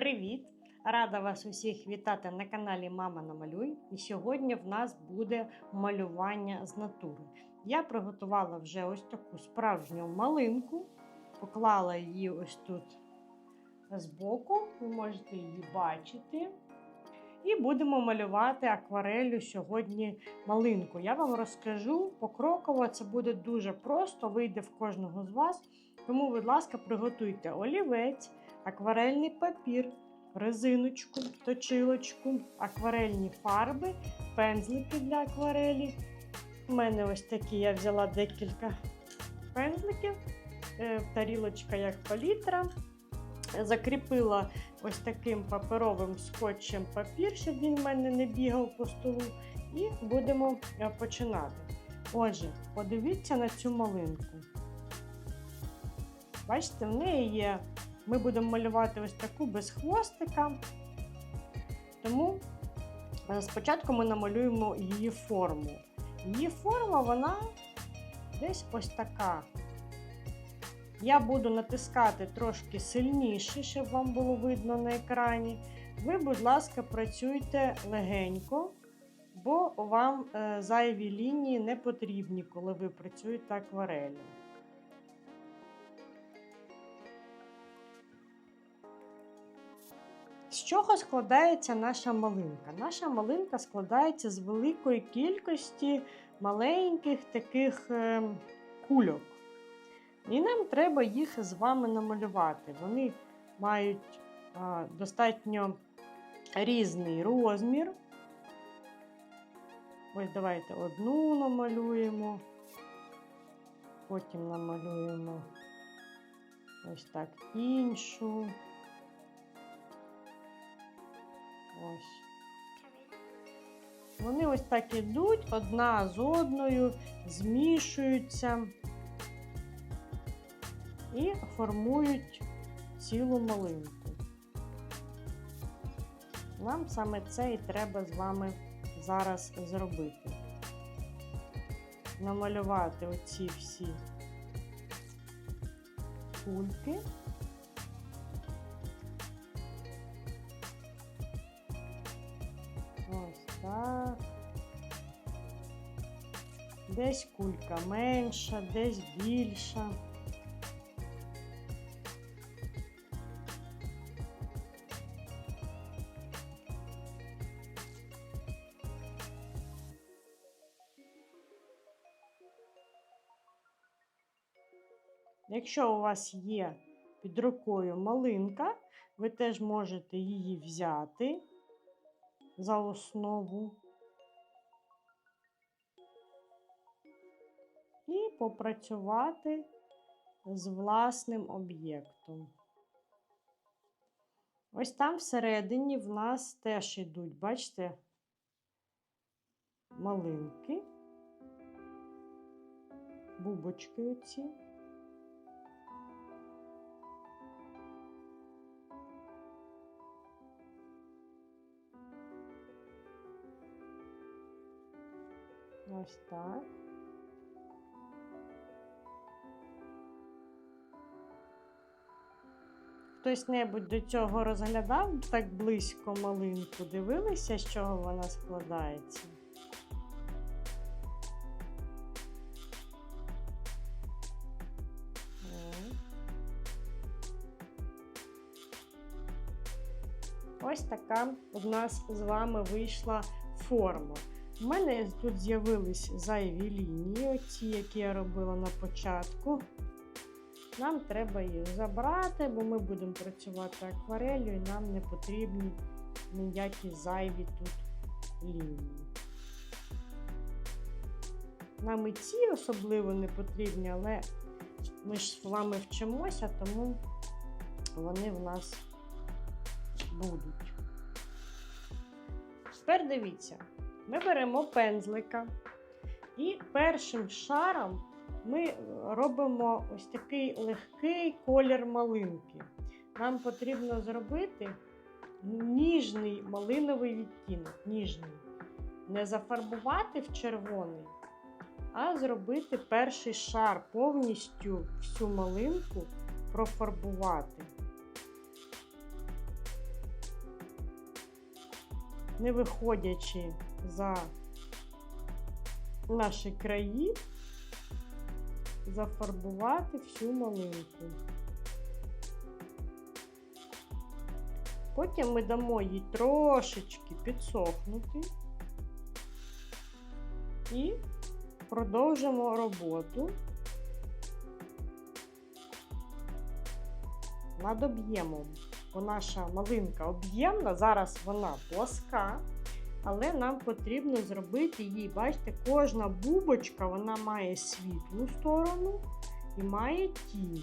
Привіт! Рада вас усіх вітати на каналі Мама Намалюй. І сьогодні в нас буде малювання з натури. Я приготувала вже ось таку справжню малинку, поклала її ось тут збоку, ви можете її бачити. І будемо малювати акварелью сьогодні малинку. Я вам розкажу покроково, це буде дуже просто, вийде в кожного з вас. Тому, будь ласка, приготуйте олівець, акварельний папір, резиночку, точилочку, акварельні фарби, пензлики для акварелі. У мене ось такі я взяла декілька пензликів, е, тарілочка як палітра. Закріпила ось таким паперовим скотчем папір, щоб він в мене не бігав по столу. І будемо е, починати. Отже, подивіться на цю малинку. Бачите, в неї є. Ми будемо малювати ось таку без хвостика. Тому е, спочатку ми намалюємо її форму. Її форма, вона десь ось така. Я буду натискати трошки сильніше, щоб вам було видно на екрані. Ви, будь ласка, працюйте легенько, бо вам е, зайві лінії не потрібні, коли ви працюєте акварелью. З чого складається наша малинка? Наша малинка складається з великої кількості маленьких таких е, кульок. І нам треба їх з вами намалювати. Вони мають достатньо різний розмір. Ось давайте одну намалюємо, потім намалюємо ось так іншу. Ось. Вони ось так ідуть одна з одною, змішуються і формують цілу малинку. Нам саме це і треба з вами зараз зробити. Намалювати оці всі кульки. Так. Десь кулька менша, десь більша. Якщо у вас є під рукою малинка, ви теж можете її взяти за основу і попрацювати з власним об'єктом. Ось там всередині в нас теж йдуть, бачите, малинки, бубочки оці. Ось так. Хтось небудь до цього розглядав так близько малинку, дивилися, з чого вона складається? Ось така у нас з вами вийшла форма. У мене тут з'явились зайві лінії, оці, які я робила на початку. Нам треба їх забрати, бо ми будемо працювати акварелью і нам не потрібні ніякі зайві тут лінії. Нам і ці особливо не потрібні, але ми ж з вами вчимося, тому вони в нас будуть. Тепер дивіться. Ми беремо пензлика і першим шаром ми робимо ось такий легкий колір малинки. Нам потрібно зробити ніжний малиновий відтінок. ніжний. Не зафарбувати в червоний, а зробити перший шар, повністю всю малинку профарбувати. не виходячи за наші краї, зафарбувати всю малинку. Потім ми дамо їй трошечки підсохнути і продовжимо роботу над об'ємом. Бо наша малинка об'ємна, зараз вона плоска, але нам потрібно зробити її, бачите, кожна бубочка вона має світлу сторону і має тінь.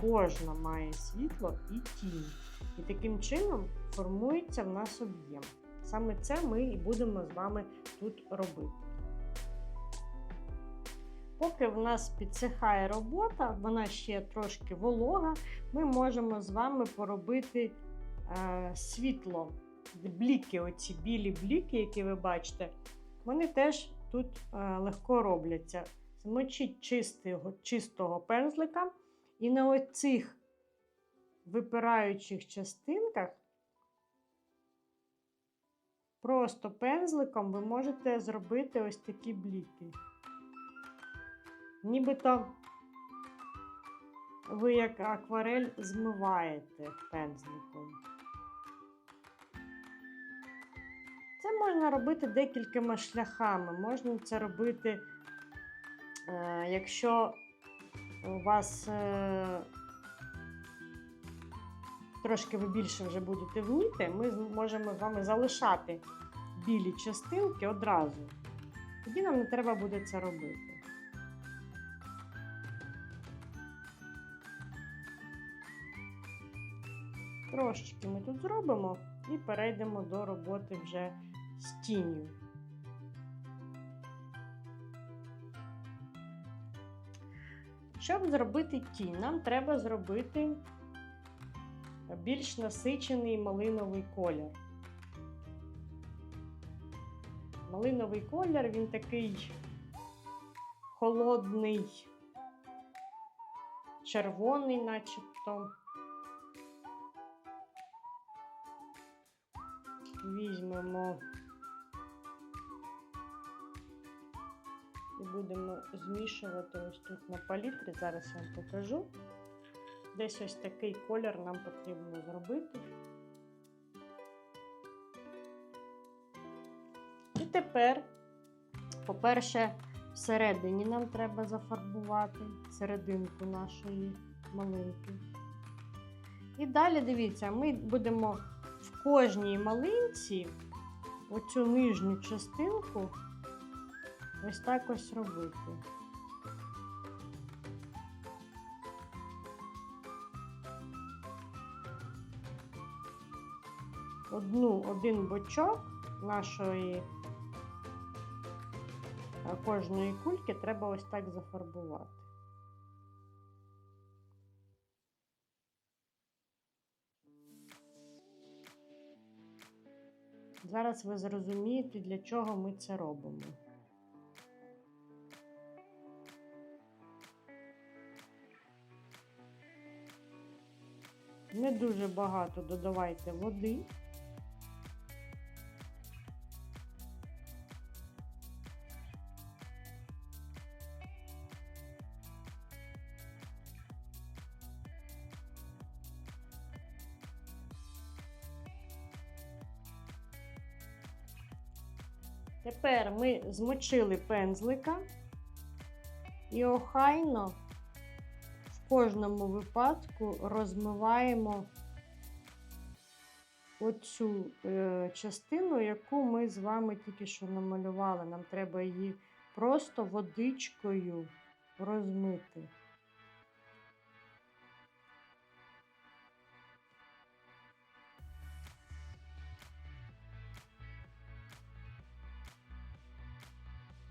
Кожна має світло і тінь. І таким чином формується в нас об'єм. Саме це ми і будемо з вами тут робити. Поки в нас підсихає робота, вона ще трошки волога, ми можемо з вами поробити е, світло. Бліки, оці білі бліки, які ви бачите, вони теж тут е, легко робляться. Змочіть чистого, чистого пензлика і на оцих випираючих частинках просто пензликом ви можете зробити ось такі бліки. Нібито ви як акварель змиваєте пензликом. Можна робити декількома шляхами. Можна це робити, е, якщо у вас е, трошки ви більше вже будете вміти, ми можемо з вами залишати білі частинки одразу. Тоді нам не треба буде це робити. Трошечки ми тут зробимо і перейдемо до роботи вже з тінню. Щоб зробити тінь, нам треба зробити більш насичений малиновий колір. Малиновий колір, він такий холодний, червоний, начебто. Візьмемо будемо змішувати ось тут на палітрі. Зараз я вам покажу. Десь ось такий колір нам потрібно зробити. І тепер, по-перше, всередині нам треба зафарбувати серединку нашої малинки. І далі дивіться, ми будемо в кожній малинці оцю нижню частинку ось так ось робити. Одну, один бочок нашої е, кожної кульки треба ось так зафарбувати. Зараз ви зрозумієте, для чого ми це робимо. Не дуже багато додавайте води. Тепер ми змочили пензлика і охайно кожному випадку розмиваємо оцю е, частину, яку ми з вами тільки що намалювали. Нам треба її просто водичкою розмити.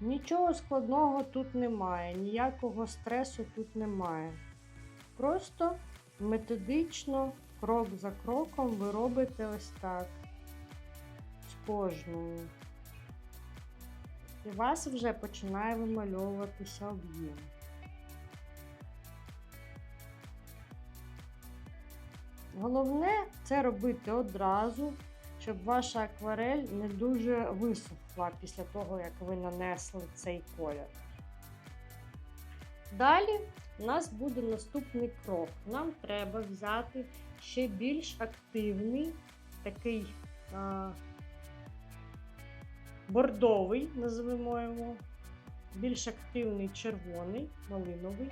Нічого складного тут немає, ніякого стресу тут немає. Просто методично, крок за кроком, ви робите ось так з кожною. І у вас вже починає вимальовуватися об'єм. Головне це робити одразу, щоб ваша акварель не дуже висохла після того, як ви нанесли цей колір. Далі у нас буде наступний крок. Нам треба взяти ще більш активний такий а, бордовий, називаємо його, більш активний червоний, малиновий,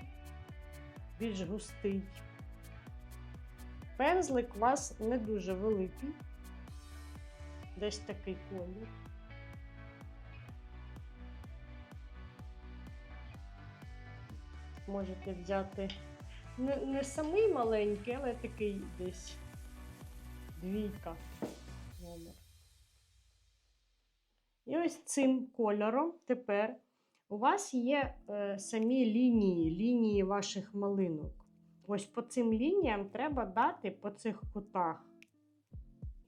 більш густий. Пензлик у вас не дуже великий, десь такий колір. Можете взяти не, не самий маленький, але такий десь двійка номер. І ось цим кольором тепер у вас є е, самі лінії, лінії ваших малинок. Ось по цим лініям треба дати по цих кутах.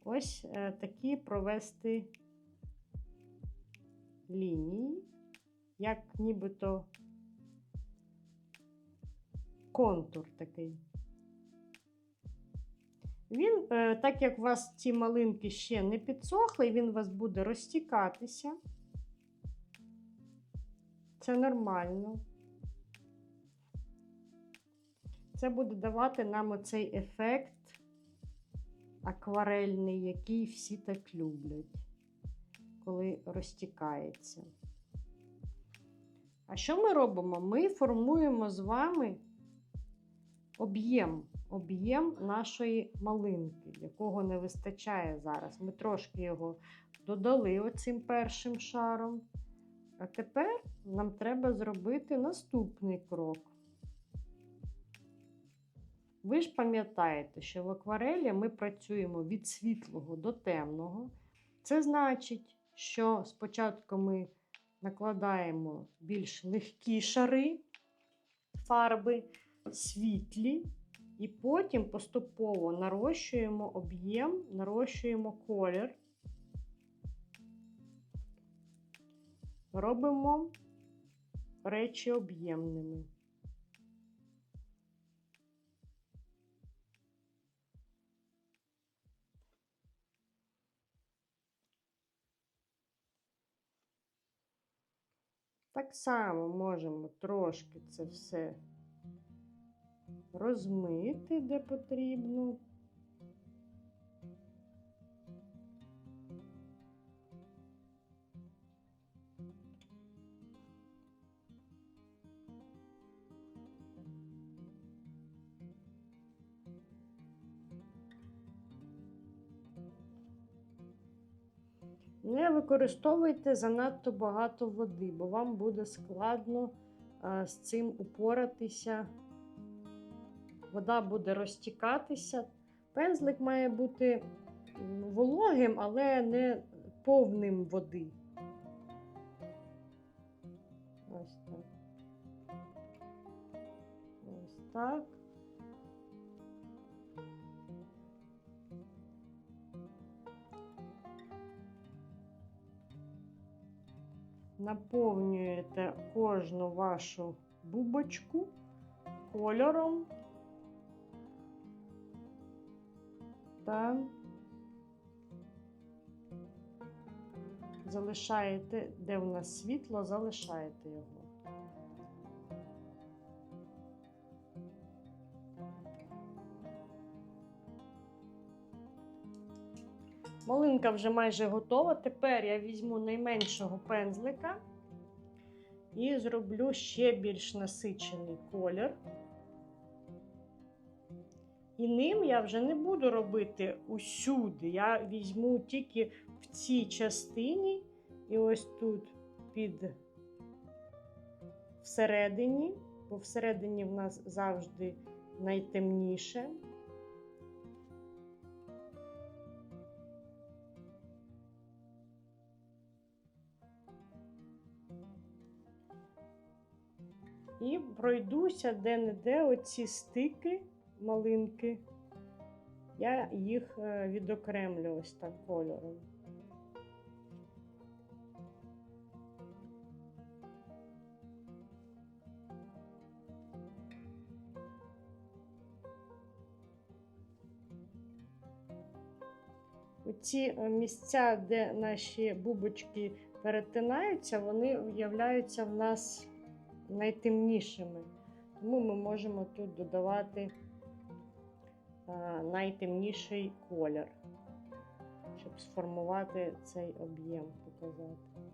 Ось е, такі провести лінії, як нібито контур такий. Він, е, так як у вас ці малинки ще не підсохли, він у вас буде розтікатися. Це нормально. Це буде давати нам оцей ефект акварельний, який всі так люблять, коли розтікається. А що ми робимо? Ми формуємо з вами об'єм об'єм нашої малинки, якого не вистачає зараз. Ми трошки його додали оцим першим шаром. А тепер нам треба зробити наступний крок. Ви ж пам'ятаєте, що в акварелі ми працюємо від світлого до темного. Це значить, що спочатку ми накладаємо більш легкі шари фарби, світлі, і потім поступово нарощуємо об'єм, нарощуємо колір, робимо речі об'ємними. Так само можемо трошки це все розмити, де потрібно. Не використовуйте занадто багато води, бо вам буде складно а, з цим упоратися вода буде розтікатися. Пензлик має бути вологим, але не повним води. Ось так. Ось так. Наповнюєте кожну вашу бубочку кольором та залишаєте, де у нас світло, залишаєте його. Малинка вже майже готова. Тепер я візьму найменшого пензлика і зроблю ще більш насичений колір. І ним я вже не буду робити усюди. Я візьму тільки в цій частині, і ось тут під всередині, бо всередині в нас завжди найтемніше. І пройдуся де-не-де оці стики малинки, я їх е, відокремлю ось так кольором. ці е, місця, де наші бубочки перетинаються, вони являються в нас найтемнішими. Тому ми можемо тут додавати найтемніший колір, щоб сформувати цей об'єм, показати.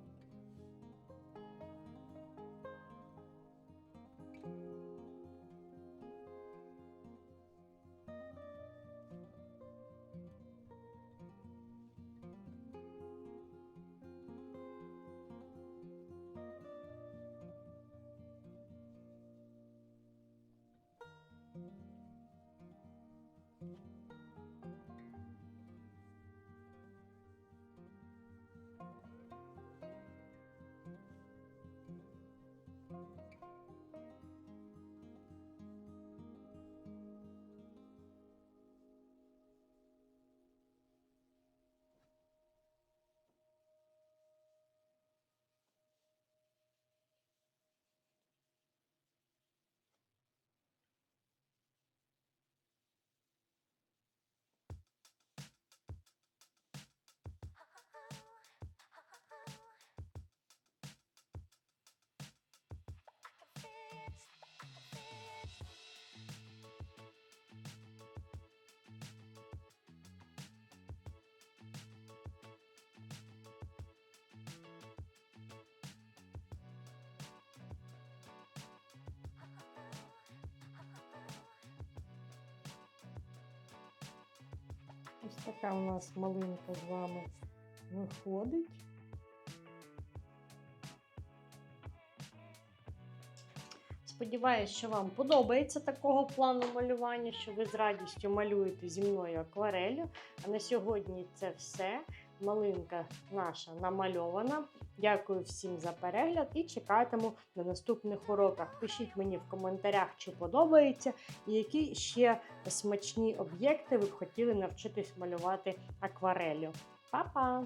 Ось така у нас малинка з вами виходить. Сподіваюсь, що вам подобається такого плану малювання, що ви з радістю малюєте зі мною акварелью. А на сьогодні це все. Малинка наша намальована. Дякую всім за перегляд і чекатиму на наступних уроках. Пишіть мені в коментарях, чи подобається, і які ще смачні об'єкти ви б хотіли навчитись малювати акварелью. Па-па!